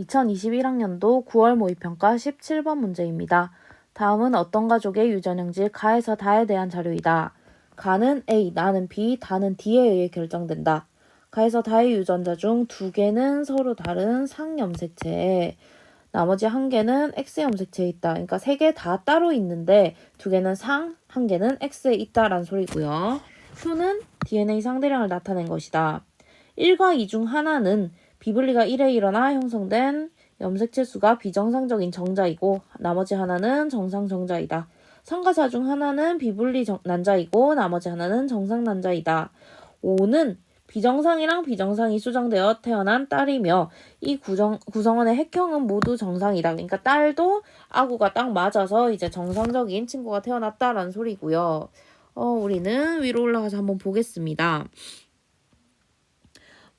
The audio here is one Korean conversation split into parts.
2021학년도 9월 모의평가 17번 문제입니다. 다음은 어떤 가족의 유전형질 가에서 다에 대한 자료이다. 가는 A, 나는 B, 다는 D에 의해 결정된다. 가에서 다의 유전자 중 두 개는 서로 다른 상염색체에 나머지 한 개는 X 염색체에 있다. 그러니까 세 개 다 따로 있는데 두 개는 상, 한 개는 X에 있다라는 소리고요. 표는 DNA 상대량을 나타낸 것이다. 1과 2 중 하나는 비블리가 1에 일어나 형성된 염색체 수가 비정상적인 정자이고 나머지 하나는 정상 정자이다. 3과 4중 하나는 비분리 정- 난자이고 나머지 하나는 정상 난자이다. 5는 비정상이랑 비정상이 수정되어 태어난 딸이며 이 구정, 구성원의 핵형은 모두 정상이다. 그러니까 딸도 아구가 딱 맞아서 이제 정상적인 친구가 태어났다라는 소리고요. 어, 우리는 위로 올라가서 한번 보겠습니다.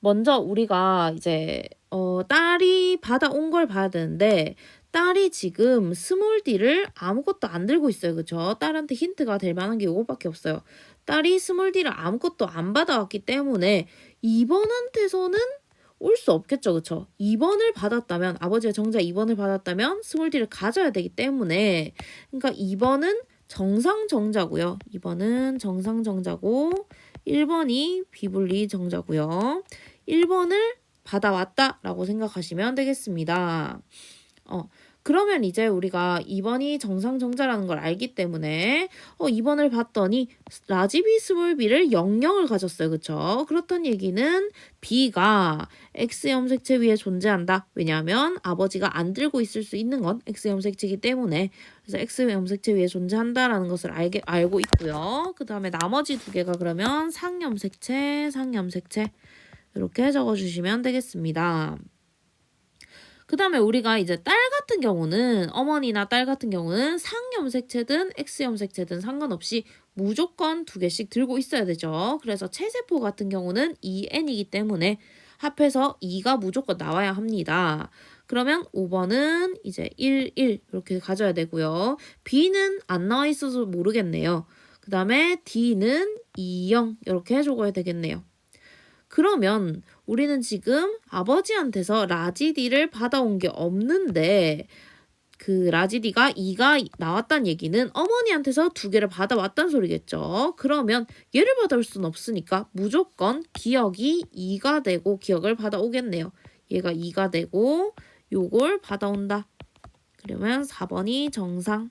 먼저 우리가 이제 어, 딸이 받아온 걸 봐야 되는데 딸이 지금 스몰디를 아무것도 안 들고 있어요. 그쵸? 딸한테 힌트가 될 만한 게 이거밖에 없어요. 딸이 스몰디를 아무것도 안 받아왔기 때문에 2번한테서는 올 수 없겠죠. 그쵸? 2번을 받았다면 아버지가 정자 2번을 받았다면 스몰디를 가져야 되기 때문에 그러니까 2번은 정상 정자고요. 2번은 정상 정자고 1번이 비분리 정자고요. 1번을 받아왔다라고 생각하시면 되겠습니다. 어, 그러면 이제 우리가 2번이 정상 정자라는 걸 알기 때문에 어, 2번을 봤더니 라지비 스몰비를 00을 가졌어요. 그쵸? 그렇단 얘기는 B가 X 염색체 위에 존재한다. 왜냐하면 아버지가 안 들고 있을 수 있는 건 X 염색체이기 때문에 그래서 X 염색체 위에 존재한다라는 것을 알게, 알고 있고요. 그 다음에 나머지 두 개가 그러면 상염색체, 상염색체 이렇게 적어주시면 되겠습니다. 그 다음에 우리가 이제 딸 같은 경우는 어머니나 딸 같은 경우는 상염색체든 X염색체든 상관없이 무조건 두 개씩 들고 있어야 되죠. 그래서 체세포 같은 경우는 2N이기 때문에 합해서 2가 무조건 나와야 합니다. 그러면 5번은 이제 1, 1 이렇게 가져야 되고요. B는 안 나와 있어서 모르겠네요. 그 다음에 D는 2, 0 이렇게 적어야 되겠네요. 그러면 우리는 지금 아버지한테서 라지디를 받아온 게 없는데 그 라지디가 2가 나왔다는 얘기는 어머니한테서 두 개를 받아왔다는 소리겠죠. 그러면 얘를 받아올 수는 없으니까 무조건 기억이 2가 되고 기억을 받아오겠네요. 얘가 2가 되고 요걸 받아온다. 그러면 4번이 정상.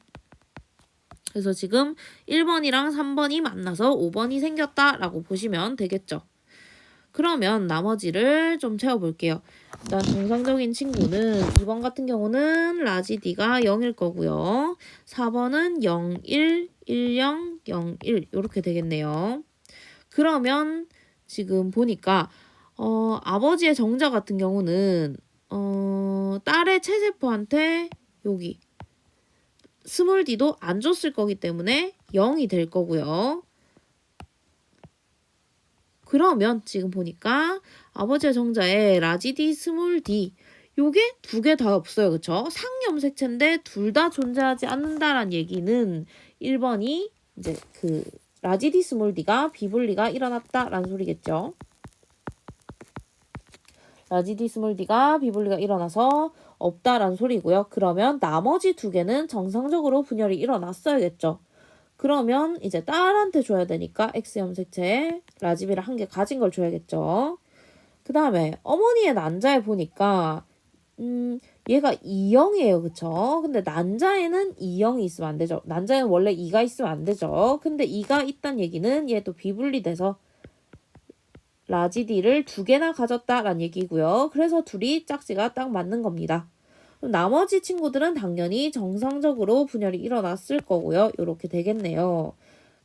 그래서 지금 1번이랑 3번이 만나서 5번이 생겼다라고 보시면 되겠죠. 그러면 나머지를 좀 채워볼게요. 일단 정상적인 친구는 2번 같은 경우는 라지디가 0일 거고요. 4번은 0, 1, 1, 0, 0, 1 이렇게 되겠네요. 그러면 지금 보니까 어, 아버지의 정자 같은 경우는 어, 딸의 체세포한테 여기 스몰디도 안 줬을 거기 때문에 0이 될 거고요. 그러면 지금 보니까 아버지의 정자에 라지디 스몰 D 요게 두 개 다 없어요. 그쵸? 상염색체인데 둘 다 존재하지 않는다란 얘기는 1번이 이제 그 라지디 스몰 D가 비분리가 일어났다라는 소리겠죠. 라지디 스몰 D가 비분리가 일어나서 없다라는 소리고요. 그러면 나머지 두 개는 정상적으로 분열이 일어났어야겠죠. 그러면 이제 딸한테 줘야 되니까 X 염색체에 라지비를 한 개 가진 걸 줘야겠죠. 그 다음에 어머니의 난자에 보니까 음 얘가 2형이에요. 그쵸? 근데 난자에는 2형이 있으면 안 되죠. 난자에는 원래 2가 있으면 안 되죠. 근데 2가 있단 얘기는 얘또 비분리돼서 라지디를 두 개나 가졌다라는 얘기고요. 그래서 둘이 짝지가 딱 맞는 겁니다. 나머지 친구들은 당연히 정상적으로 분열이 일어났을 거고요. 이렇게 되겠네요.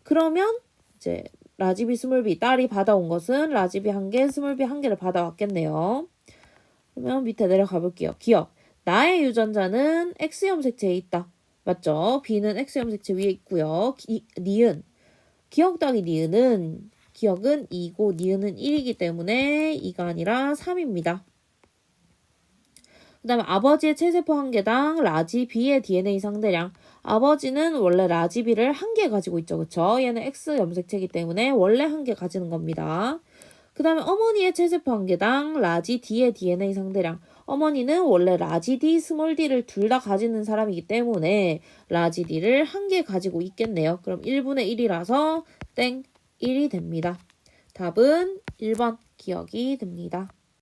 그러면 이제 라지비 스몰비 딸이 받아온 것은 라지비 한 개, 스몰비 한 개를 받아왔겠네요. 그러면 밑에 내려가 볼게요. 기억. 나의 유전자는 X 염색체에 있다. 맞죠? B는 X 염색체 위에 있고요. 기, 니은. 기억 더하기 니은은 기억은 2고 니은은 1이기 때문에 2가 아니라 3입니다. 그 다음에 아버지의 체세포 한 개당 라지비의 DNA 상대량. 아버지는 원래 라지비를 한 개 가지고 있죠. 그쵸? 얘는 X 염색체이기 때문에 원래 한 개 가지는 겁니다. 그그 다음에 어머니의 체세포 한 개당 라지 D의 DNA 상대량. 어머니는 원래 라지 D, 스몰 D를 둘 다 가지는 사람이기 때문에 라지 D를 한 개 가지고 있겠네요. 그럼 1분의 1이라서 땡 1이 됩니다. 답은 1번 기억이 됩니다.